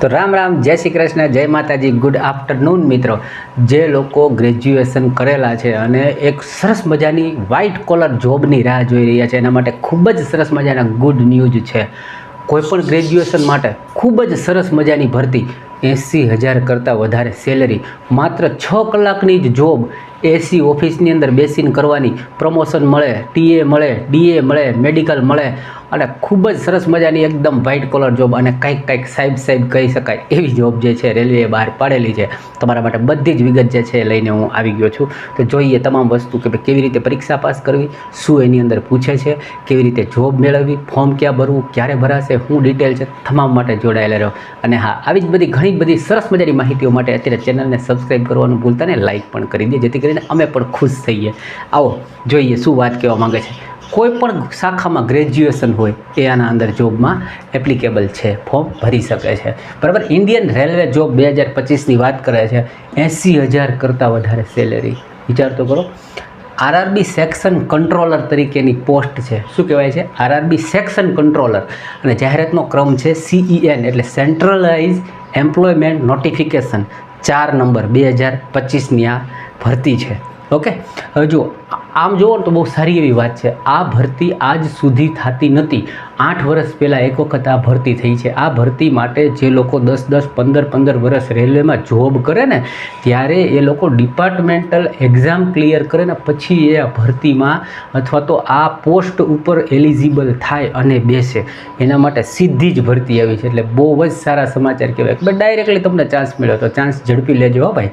તો રામ રામ, જય શ્રી કૃષ્ણ, જય માતાજી ગુડ આફ્ટરનૂન મિત્રો. જે લોકો ગ્રેજ્યુએશન કરેલા છે અને એક સરસ મજાની વ્હાઇટ કોલર જોબની રાહ જોઈ રહ્યા છે, એના માટે ખૂબ જ સરસ મજાના ગુડ ન્યૂઝ છે. કોઈપણ ગ્રેજ્યુએશન માટે ખૂબ જ સરસ મજાની ભરતી એંસી હજાર કરતાં વધારે સેલરી માત્ર છ કલાકની જ જોબ એસી ઓફિસની અંદર બેસીને કરવાની. પ્રમોશન મળે ટીએ મળે ડીએ મળે મેડિકલ મળે અને ખૂબ જ સરસ મજાની એકદમ વ્હાઇટ કોલર જોબ અને કંઈક કંઈક સાહેબ સાહેબ કહી શકાય એવી જોબ જે છે રેલવેએ બહાર પાડેલી છે. તમારા માટે બધી જ વિગત જે છે લઈને હું આવી ગયો છું. તો જોઈએ તમામ વસ્તુ કે કેવી રીતે પરીક્ષા પાસ કરવી, શું એની અંદર પૂછે છે, કેવી રીતે જોબ મેળવવી ફોર્મ ક્યાં ભરવું, ક્યારે ભરાશે શું ડિટેલ છે તમામ માટે જોડાયેલા રહો અને હા, આવી જ બધી ઘણી બધી સરસ મજાની માહિતીઓ માટે અત્યારે ચેનલને સબસ્ક્રાઈબ કરવાનું ભૂલતા ને લાઇક પણ કરી દે જેથી કરીને અમે પણ ખુશ થઈએ. આવો, જોઈએ શું વાત કહેવા માંગે છે. કોઈ પણ શાખામાં ગ્રેજ્યુએશન હોય, એ આના અંદર જોબમાં એપ્લિકેબલ છે ફોર્મ ભરી શકે છે. બરાબર? ઇન્ડિયન રેલવે જોબ બે હજાર પચીસની વાત કરે છે એંસી હજાર કરતાં વધારે સેલેરી વિચાર તો કરો. આરઆરબી સેક્શન કંટ્રોલર તરીકેની પોસ્ટ છે. શું કહેવાય છે? આરઆરબી સેક્શન કંટ્રોલર અને જાહેરાતનો ક્રમ છે સીઈએન એટલે સેન્ટ્રલાઇઝ એમ્પ્લોયમેન્ટ નોટિફિકેશન ચાર નંબર, બે હજાર પચીસની આ ભરતી છે. ઓકે હવે જુઓ, આમ જુઓ તો બહુ સારી એવી વાત છે. આ ભરતી આજ સુધી થતી નથી. આઠ વર્ષ પહેલાં એક વખત આ ભરતી થઈ છે. આ ભરતી માટે જે લોકો દસ દસ, પંદર પંદર વર્ષ રેલવેમાં જોબ કરે ને, ત્યારે એ લોકો ડિપાર્ટમેન્ટલ એક્ઝામ ક્લિયર કરે ને, પછી એ આ ભરતીમાં અથવા તો આ પોસ્ટ ઉપર એલિજિબલ થાય અને બેસે. એના માટે સીધી જ ભરતી આવી છે. એટલે બહુ જ સારા સમાચાર કહેવાય. બટ ડાયરેક્ટલી તમને ચાન્સ મળ્યો તો ચાન્સ ઝડપી લેજો હો ભાઈ.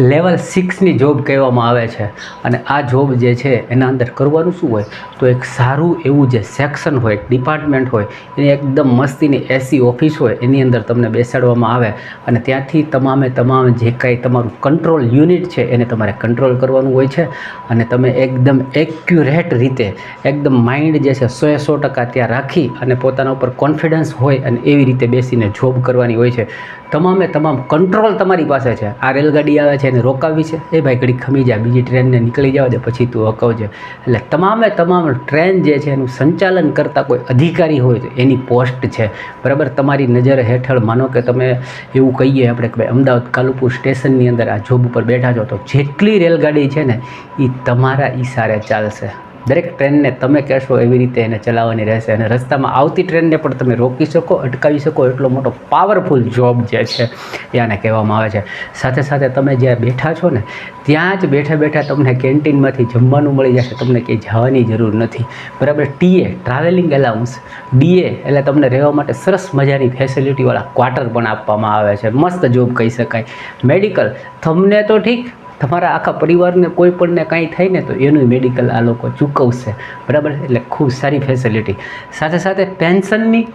લેવલ સિક્સની જોબ કહેવામાં આવે છે. અને આ જોબ જે છે એના અંદર કરવાનું શું હોય? તો એક સારું એવું જે સેક્શન હોય ડિપાર્ટમેન્ટ હોય, એની એકદમ મસ્તીની એસી ઓફિસ હોય, એની અંદર તમને બેસાડવામાં આવે. અને ત્યાંથી તમામે તમામ જે કાંઈ તમારું કંટ્રોલ યુનિટ છે, એને તમારે કંટ્રોલ કરવાનું હોય છે. અને તમે એકદમ એક્યુરેટ રીતે, એકદમ માઇન્ડ જે છે સો સો ટકા ત્યાં રાખી અને પોતાના ઉપર કોન્ફિડન્સ હોય અને એવી રીતે બેસીને જોબ કરવાની હોય છે. તમામે તમામ કંટ્રોલ તમારી પાસે છે. આ રેલગાડી આવે છે, એને રોકાવી છે. એ ભાઈ ઘડી ખમી જાય બીજી ટ્રેનને નીકળી જવા દે, પછી તું હકવજે. એટલે તમામે તમામ ટ્રેન જે છે એનું સંચાલન કરતા કોઈ અધિકારી હોય તો એની પોસ્ટ છે. બરાબર? તમારી નજર હેઠળ માનો કે તમે એવું કહીએ, આપણે કે ભાઈ અમદાવાદ કાલુપુર સ્ટેશનની અંદર આ જોબ ઉપર બેઠા છો, તો જેટલી રેલગાડી છે ને એ તમારા ઈશારે ચાલશે. દરેક ટ્રેનને તમે કહેશો એવી રીતે એને ચલાવવાની રહેશે અને રસ્તામાં આવતી ટ્રેનને પણ તમે રોકી શકો, અટકાવી શકો. એટલો મોટો પાવરફુલ જોબ જે છે એ આને કહેવામાં આવે છે. સાથે સાથે તમે જ્યાં બેઠા છો ને, ત્યાં જ બેઠા બેઠા તમને કેન્ટીનમાંથી જમવાનું મળી જશે. તમને ક્યાંય જવાની જરૂર નથી. બરાબર? ટીએ ટ્રાવેલિંગ એલાઉન્સ ડીએ એટલે તમને રહેવા માટે સરસ મજાની ફેસિલિટીવાળા ક્વાર્ટર પણ આપવામાં આવે છે. મસ્ત જોબ કહી શકાય. મેડિકલ તમને તો ઠીક તમારા આખા પરિવારને કોઈ પણને કાંઈ થાય ને તો એનું મેડિકલ આ લોકો ચૂકવશે. બરાબર? એટલે ખૂબ સારી ફેસિલિટી સાથે સાથે પેન્શનની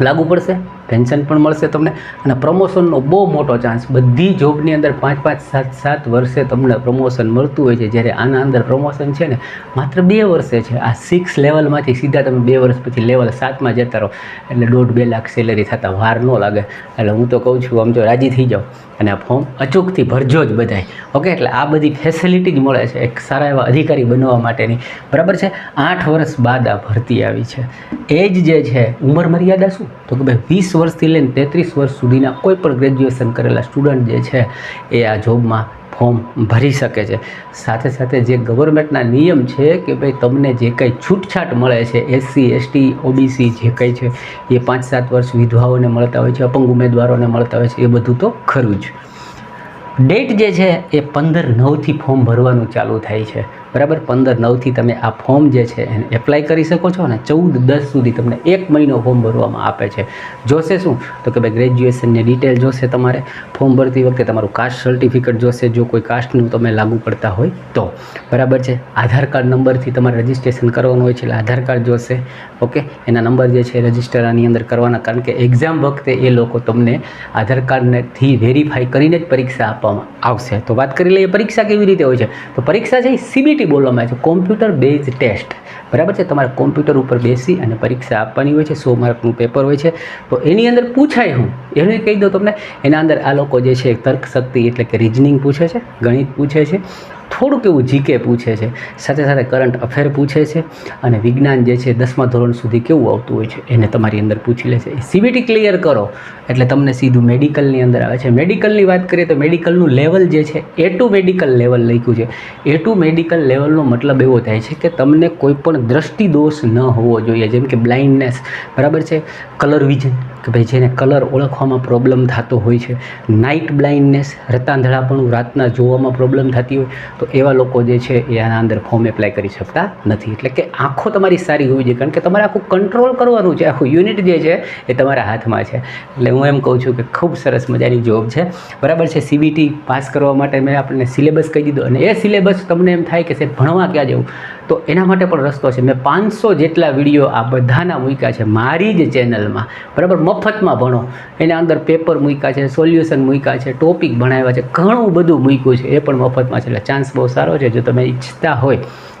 લાગુ પડશે. પેન્શન પણ મળશે તમને અને પ્રમોશનનો બહુ મોટો ચાન્સ બધી જોબની અંદર પાંચ પાંચ, સાત સાત વર્ષે તમને પ્રમોશન મળતું હોય છે. જ્યારે આના અંદર પ્રમોશન છે ને, માત્ર બે વર્ષે છે. આ સિક્સ લેવલમાંથી સીધા તમે બે વર્ષ પછી લેવલ સાતમાં જતા રહો. એટલે દોઢ, બે લાખ સેલેરી થતાં વાર ન લાગે. એટલે હું તો કહું છું, આમ જો રાજી થઈ જાઓ. અને આ ફોર્મ અચૂકથી ભરજો જ બધાય. ઓકે એટલે આ બધી ફેસિલિટી જ મળે છે એક સારા એવા અધિકારી બનવા માટેની. બરાબર છે? આઠ વર્ષ બાદ આ ભરતી આવી છે. એજ જે છે, ઉંમર મર્યાદા શું? તો કે ભાઈ વીસ વર્ષથી લઈને તેત્રીસ વર્ષ સુધીના કોઈ પણ ગ્રેજ્યુએશન કરેલા સ્ટુડન્ટ જે છે એ આ જોબમાં ફોર્મ ભરી શકે છે. સાથે સાથે જે ગવર્મેન્ટના નિયમ છે કે ભાઈ તમને જે કંઈ છૂટછાટ મળે છે એસસી એસટી ઓબીસી જે કંઈ છે, એ પાંચ સાત વર્ષ વિધવાઓને મળતા હોય છે, અપંગ ઉમેદવારોને મળતા હોય છે, એ બધું તો ખરું જ. ડેટ જે છે એ પંદર નવથી ફોર્મ ભરવાનું ચાલુ થાય છે. બરાબર? પંદર નવથી તમે આ ફોર્મ જે છે એને એપ્લાય કરી શકો છો અને ચૌદ દસ સુધી તમને એક મહિનો ફોર્મ ભરવામાં આપે છે. જોશે શું? તો કે ભાઈ ગ્રેજ્યુએશનની ડિટેલ જોશે તમારે. ફોર્મ ભરતી વખતે તમારું કાસ્ટ સર્ટિફિકેટ જોશે. જો કોઈ કાસ્ટનું તમે લાગુ પડતા હોય તો. બરાબર છે? આધાર કાર્ડ નંબરથી તમારે રજિસ્ટ્રેશન કરવાનું હોય છે એટલે આધાર કાર્ડ જોશે. ઓકે? એના નંબર જે છે રજિસ્ટર આની અંદર કરવાના. કારણ કે એક્ઝામ વખતે એ લોકો તમને આધાર કાર્ડનેથી વેરીફાઈ કરીને જ પરીક્ષા આપવામાં આવશે. તો વાત કરી લઈએ પરીક્ષા કેવી રીતે હોય છે? તો પરીક્ષા છે એ સીબીટી બોલવામાં આવે છે કોમ્પ્યુટર બેઝ ટેસ્ટ બરાબર છે? તમારે કોમ્પ્યુટર ઉપર બેસી અને પરીક્ષા આપવાની હોય છે, સો માર્કનું પેપર હોય છે. તો એની અંદર પૂછાય હું, એને કહી દઉં તમને, એના અંદર આ લોકો જે છે, તર્કશક્તિ એટલે કે રિઝનિંગ પૂછે છે, ગણિત પૂછે છે. થોડુંક એવું જીકે પૂછે છે, સાથે સાથે કરંટ અફેર પૂછે છે અને વિજ્ઞાન જે છે દસમા ધોરણ સુધી કેવું આવતું હોય છે એને તમારી અંદર પૂછી લે છે. સીબીટી ક્લિયર કરો, એટલે તમને સીધું મેડિકલની અંદર આવે છે. મેડિકલની વાત કરીએ તો મેડિકલનું લેવલ જે છે એ ટુ મેડિકલ લેવલ લખ્યું છે. એ ટુ મેડિકલ લેવલનો મતલબ એવો થાય છે કે તમને કોઈ પણ દ્રષ્ટિ દોષ ન હોવો જોઈએ. જેમ કે બ્લાઇન્ડનેસ બરાબર છે? કલર વિઝન કે ભાઈ જેને કલર ઓળખવામાં પ્રોબ્લેમ થતો હોય છે નાઇટ બ્લાઇન્ડનેસ રતાંધળાપણું રાતના જોવામાં પ્રોબ્લેમ થતી હોય, તો એવા લોકો જે છે એ આના અંદર ફોર્મ એપ્લાય કરી શકતા નથી. એટલે કે આંખો તમારી સારી હોવી જોઈએ, કારણ કે તમારે આખું કંટ્રોલ કરવાનું છે, આખું યુનિટ જે છે એ તમારા હાથમાં છે. એટલે હું એમ કહું છું કે ખૂબ સરસ મજાની જોબ છે. બરાબર છે સીબીટી પાસ કરવા માટે મેં આપણને સિલેબસ કહી દીધો. અને એ સિલેબસ તમને એમ થાય કે સાહેબ ભણવા ક્યાં જવું? તો એના માટે પણ રસ્તો છે. મેં પાંચસો જેટલા વીડિયો આ બધાના મૂક્યા છે મારી જ ચેનલમાં. બરાબર? મફતમાં ભણો. એના અંદર પેપર મૂક્યા છે, સોલ્યુશન મૂક્યા છે, ટોપિક ભણાવ્યા છે, ઘણું બધું મૂક્યું છે. એ પણ મફતમાં છે. એટલે ચાન્સ બહુ સારો છે. જો તમે ઈચ્છતા હોય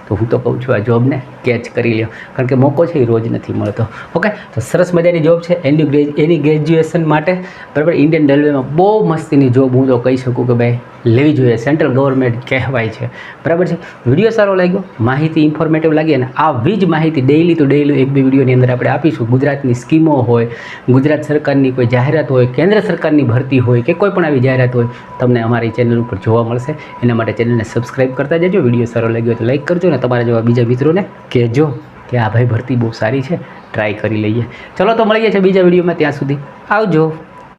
તો હું તો કહું છું આ જોબને કેચ કરી લ્યો. કારણ કે મોકો છે એ રોજ નથી મળતો. ઓકે તો સરસ મજાની જોબ છે. એની ગ્રેજ એની ગ્રેજ્યુએશન માટે બરાબર ઇન્ડિયન રેલવેમાં બહુ મસ્તીની જોબ હું તો કહી શકું કે ભાઈ લેવી જોઈએ. સેન્ટ્રલ ગવર્મેન્ટ કહેવાય છે. બરાબર છે? વીડિયો સારો લાગ્યો. માહિતી ઇન્ફોર્મેટિવ લાગી અને આવી જ માહિતી ડેઈલી તો ડેઈલી એક બે વિડીયોની અંદર આપણે આપીશું. ગુજરાતની સ્કીમો હોય, ગુજરાત સરકારની કોઈ જાહેરાત હોય, કેન્દ્ર સરકારની ભરતી હોય કે કોઈ પણ આવી જાહેરાત હોય, તમને અમારી ચેનલ ઉપર જોવા મળશે. એના માટે ચેનલને સબસ્ક્રાઈબ કરતા જજો. વીડિયો સારો લાગ્યો તો લાઈક કરજો ને તમારા જેવા બીજા મિત્રોને કહેજો કે આ ભાઈ ભરતી બહુ સારી છે ટ્રાય કરી લઈએ. ચલો તો મળીએ છીએ બીજા વિડીયોમાં, ત્યાં સુધી આવજો.